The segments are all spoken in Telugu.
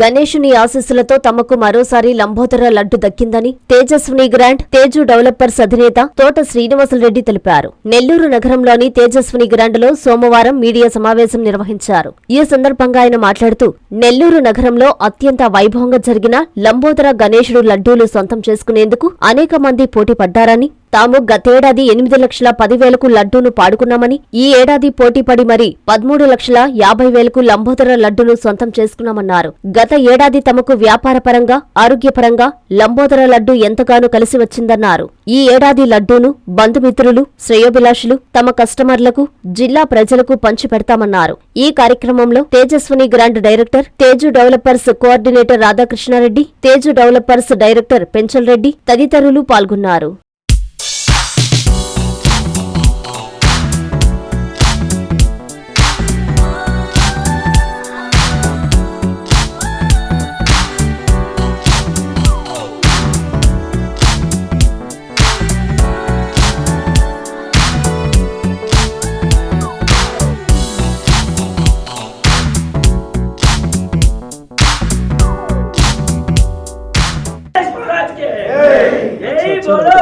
గణేషుని ఆశీస్సులతో తమకు మరోసారి లంబోదర లడ్డు దక్కిందని తేజస్విని గ్రాండ్ తేజు డెవలపర్స్ అధినేత తోట శ్రీనివాసులరెడ్డి తెలిపారు. నెల్లూరు నగరంలోని తేజస్విని గ్రాండ్లో సోమవారం మీడియా సమావేశం నిర్వహించారు. ఈ సందర్భంగా ఆయన మాట్లాడుతూ నెల్లూరు నగరంలో అత్యంత వైభవంగా జరిగిన లంబోదర గణేశుడు లడ్డూలు సొంతం చేసుకునేందుకు అనేక మంది పోటీ పడ్డారని తాము గతేడాది ఎనిమిది లక్షల పదివేలకు లడ్డూను పాడుకున్నామని ఈ ఏడాది పోటీపడి మరి పదమూడు లక్షల యాభై వేలకు లంబోదర లడ్డూను సొంతం చేసుకున్నామన్నారు. గత ఏడాది తమకు వ్యాపారపరంగా ఆరోగ్యపరంగా లంబోదర లడ్డు ఎంతగానో కలిసి వచ్చిందన్నారు. ఈ ఏడాది లడ్డూను బంధుమిత్రులు శ్రేయోభిలాషులు తమ కస్టమర్లకు జిల్లా ప్రజలకు పంచిపెడతామన్నారు ఈ కార్యక్రమంలో Tejaswini grand director Teju developers coordinator Radhakrishnareddy Teju developers director Penchal Reddy తదితరులు పాల్గొన్నారు.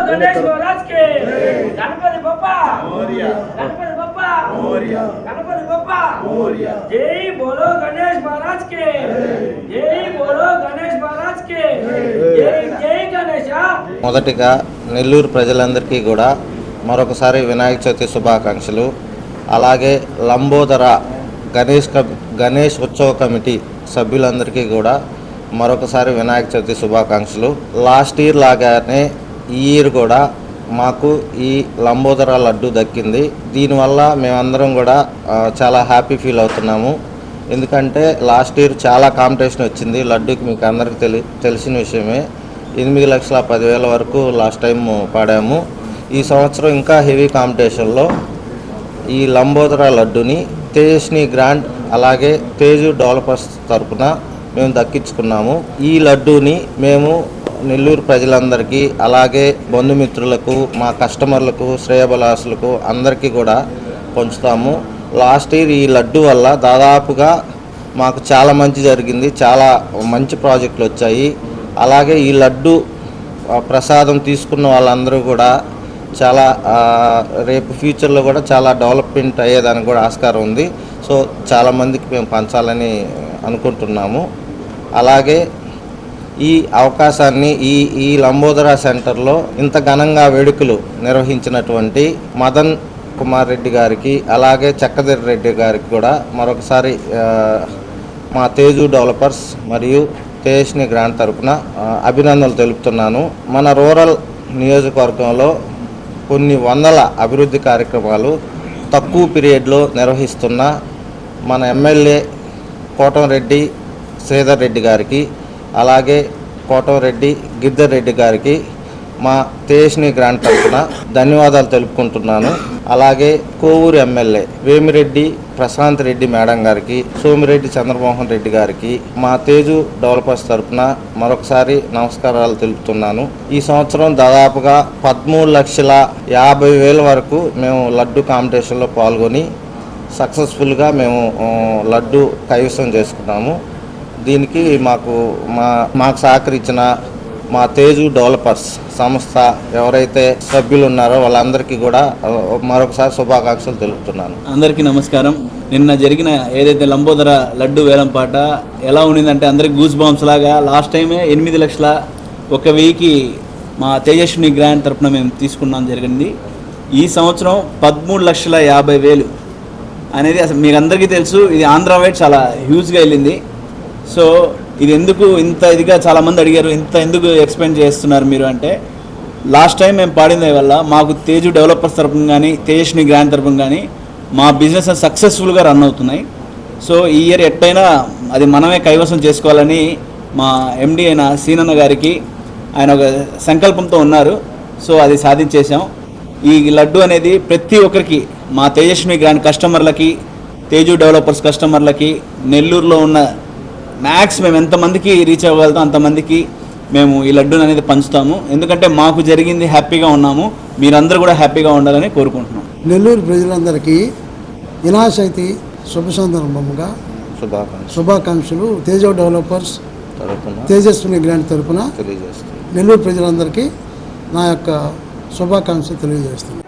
గణేష్ గణపతి గణపతి గణపతి జై బోలో గణేష్ జై. బోలో గణేష్ జై. జై మొదటిగా నెల్లూరు ప్రజలందరికీ కూడా మరొకసారి వినాయక చవితి శుభాకాంక్షలు. అలాగే లంబోదర గణేష్ గణేష్ ఉత్సవ కమిటీ సభ్యులందరికీ కూడా మరొకసారి వినాయక చవితి శుభాకాంక్షలు. లాస్ట్ ఇయర్ లాగానే ఈ ఇయర్ కూడా మాకు ఈ లంబోదర లడ్డు దక్కింది. దీనివల్ల మేమందరం కూడా చాలా హ్యాపీ ఫీల్ అవుతున్నాము. ఎందుకంటే లాస్ట్ ఇయర్ చాలా కాంపిటీషన్ వచ్చింది. లడ్డూకి మీకు అందరికీ తెలి తెలిసిన విషయమే. ఎనిమిది లక్షల పదివేల వరకు లాస్ట్ టైం పాడాము. ఈ సంవత్సరం ఇంకా హెవీ కాంపిటీషన్లో ఈ లంబోదర లడ్డుని తేజస్ని గ్రాండ్ అలాగే తేజు డెవలపర్స్ తరపున మేము దక్కించుకున్నాము. ఈ లడ్డూని మేము నెల్లూరు ప్రజలందరికీ అలాగే బంధుమిత్రులకు మా కస్టమర్లకు శ్రేయబలాసులకు అందరికీ కూడా పంచుతాము. లాస్ట్ ఇయర్ ఈ లడ్డు వల్ల దాదాపుగా మాకు చాలా మంచి జరిగింది చాలా మంచి ప్రాజెక్టులు వచ్చాయి. అలాగే ఈ లడ్డు ప్రసాదం తీసుకున్న వాళ్ళందరూ కూడా చాలా రేపు ఫ్యూచర్లో కూడా చాలా డెవలప్మెంట్ అయ్యేదానికి కూడా ఆస్కారం ఉంది. సో చాలామందికి మేము పంచాలని అనుకుంటున్నాము. అలాగే ఈ అవకాశాన్ని ఈ ఈ లంబోదర సెంటర్లో ఇంత ఘనంగా వేడుకలు నిర్వహించినటువంటి మదన్ కుమార్ రెడ్డి గారికి అలాగే చక్కదిరి రెడ్డి గారికి కూడా మరొకసారి మా తేజు డెవలపర్స్ మరియు తేజ్ని గ్రాంట్ తరపున అభినందనలు తెలుపుతున్నాను. మన రూరల్ నియోజకవర్గంలో కొన్ని వందల అభివృద్ధి కార్యక్రమాలు తక్కువ పీరియడ్లో నిర్వహిస్తున్న మన ఎమ్మెల్యే కోటంరెడ్డి శ్రీధర్ రెడ్డి గారికి అలాగే కోటంరెడ్డి గిద్దర్ రెడ్డి గారికి మా తేజ్ని గ్రాంట్ తరఫున ధన్యవాదాలు తెలుపుకుంటున్నాను. అలాగే కోవూరు ఎమ్మెల్యే వేమిరెడ్డి ప్రశాంత్ రెడ్డి మేడం గారికి సోమిరెడ్డి చంద్రమోహన్ రెడ్డి గారికి మా తేజు డెవలపర్స్ తరఫున మరొకసారి నమస్కారాలు తెలుపుతున్నాను. ఈ సంవత్సరం దాదాపుగా పదమూడు లక్షల యాభై వేల వరకు మేము లడ్డు కాంపిటీషన్లో పాల్గొని సక్సెస్ఫుల్గా మేము లడ్డు కైవసం చేసుకున్నాము. దీనికి మాకు మా మాకు సహకరించిన మా తేజు డెవలపర్స్ సంస్థ ఎవరైతే సభ్యులు ఉన్నారో వాళ్ళందరికీ కూడా మరొకసారి శుభాకాంక్షలు తెలుపుతున్నాను. అందరికీ నమస్కారం. నిన్న జరిగిన ఏదైతే లంబోదర లడ్డు వేలం పాట ఎలా ఉండిందంటే అందరికి గూస్ బాంబ్స్ లాగా లాస్ట్ టైమే ఎనిమిది లక్షల ఒక వెయ్యికి మా తేజస్విని గ్రాండ్ తరపున మేము తీసుకున్నాం జరిగింది. ఈ సంవత్సరం పదమూడు లక్షల యాభై వేలు అనేది అసలు మీకు అందరికీ తెలుసు ఇది ఆంధ్ర వైడ్ చాలా హ్యూజ్గా వెళ్ళింది. సో ఇది ఎందుకు ఇంత ఇదిగా చాలామంది అడిగారు ఇంత ఎందుకు ఎక్స్ప్లెయిన్ చేస్తున్నారు మీరు అంటే లాస్ట్ టైం మేము పాడిందే వల్ల మాకు తేజు డెవలపర్స్ తరపున కానీ తేజస్ని గ్రాండ్ తరపున కానీ మా బిజినెస్ సక్సెస్ఫుల్గా రన్ అవుతున్నాయి. సో ఈ ఇయర్ ఎట్టయినా అది మనమే కైవసం చేసుకోవాలని మా ఎండి అయిన సీనన్న గారికి ఆయన ఒక సంకల్పంతో ఉన్నారు. సో అది సాధించేశాం. ఈ లడ్డు అనేది ప్రతి ఒక్కరికి మా తేజస్వి గ్రాండ్ కస్టమర్లకి తేజు డెవలపర్స్ కస్టమర్లకి నెల్లూరులో ఉన్న మ్యాక్స్ మేము ఎంతమందికి రీచ్ అవ్వగలుగుతాం అంతమందికి మేము ఈ లడ్డూని అనేది పంచుతాము. ఎందుకంటే మాకు జరిగింది హ్యాపీగా ఉన్నాము. మీరందరూ కూడా హ్యాపీగా ఉండాలని కోరుకుంటున్నాం. నెల్లూరు ప్రజలందరికీ వినాశక్తి శుభ సందర్భంగా శుభాకాంక్షలు. శుభాకాంక్షలు. తేజ డెవలపర్స్ తరపున తేజస్విని తరపున తెలియజేస్తున్నాను నెల్లూరు ప్రజలందరికీ నా యొక్క శుభాకాంక్షలు తెలియజేస్తున్నాను